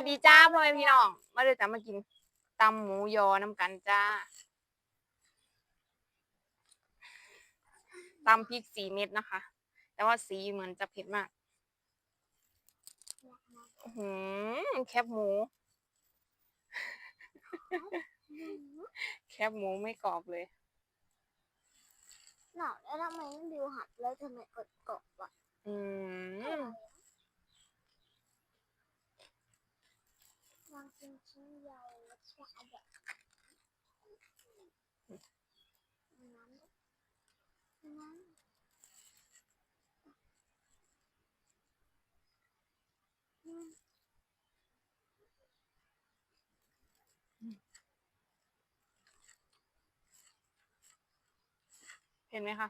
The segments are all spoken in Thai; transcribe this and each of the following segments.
สดีจ้าพ่อแม่พี่น้อง มาเลยจ้ามากินตำหมูยอน้ำกันจ้าตำพริกสีเม็ดนะคะ แต่ว่าสีเหมือนจะเผ็ดมากอื้อหือแคบหมู แคบหมูไม่กรอบเลยหนาวแล้วทำไมต้องดิวหักแล้วทำไมกดกบอะอืม วาง เป็นชิ้นใหญ่แล้วแช่อะแบบน้ำน้ำเห็นไหมคะ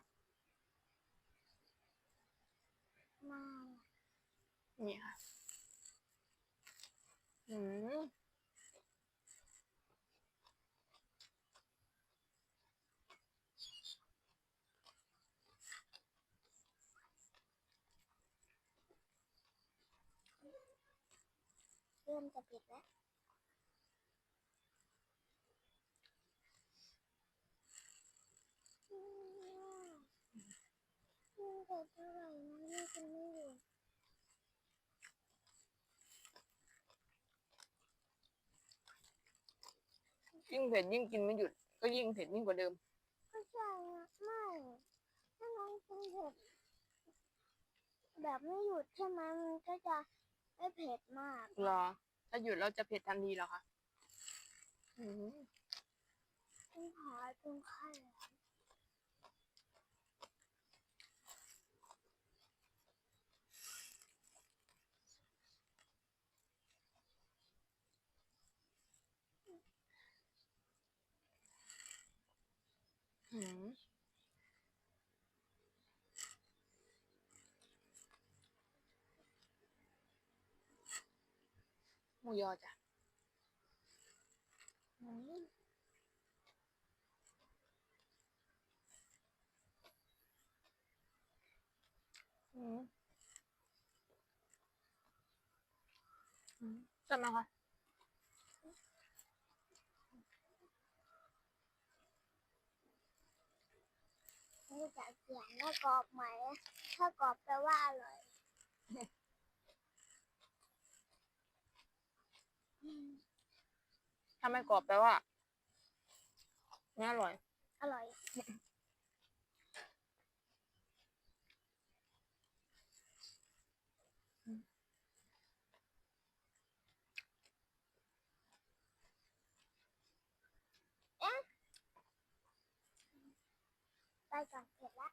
มานี่ค่ะ อืม เริ่มจะปิดแล้วอืมอืมแต่เท่าไหร่นะนี่กินไม่อยู่ยิ่งเผ็ดยิ่งกินไม่หยุด ก็ยิ่งเผ็ดยิ่งกว่าเดิมไม่ใช่นะไม่ถ้าน้องกินเผ็ดแบบไม่หยุดใช่ไหมมันก็จะ ไม่เผ็ดมากเหรอ ถ้าหยุดเราจะเผ็ดทันทีเหรอคะ อืมต้องหาตรงไข่อืมห มูยอจ้ะอืมอืมอืมใช่ไหมคะนี่จะเขียนว่ากรอบไหม ถ้ากรอบแปลว่าอร่อยอืม ถ้า ไม่กรอบแปลว่าไม่อร่อย อร่อย เอ๊ะไปก่อนเสร็จแล้ว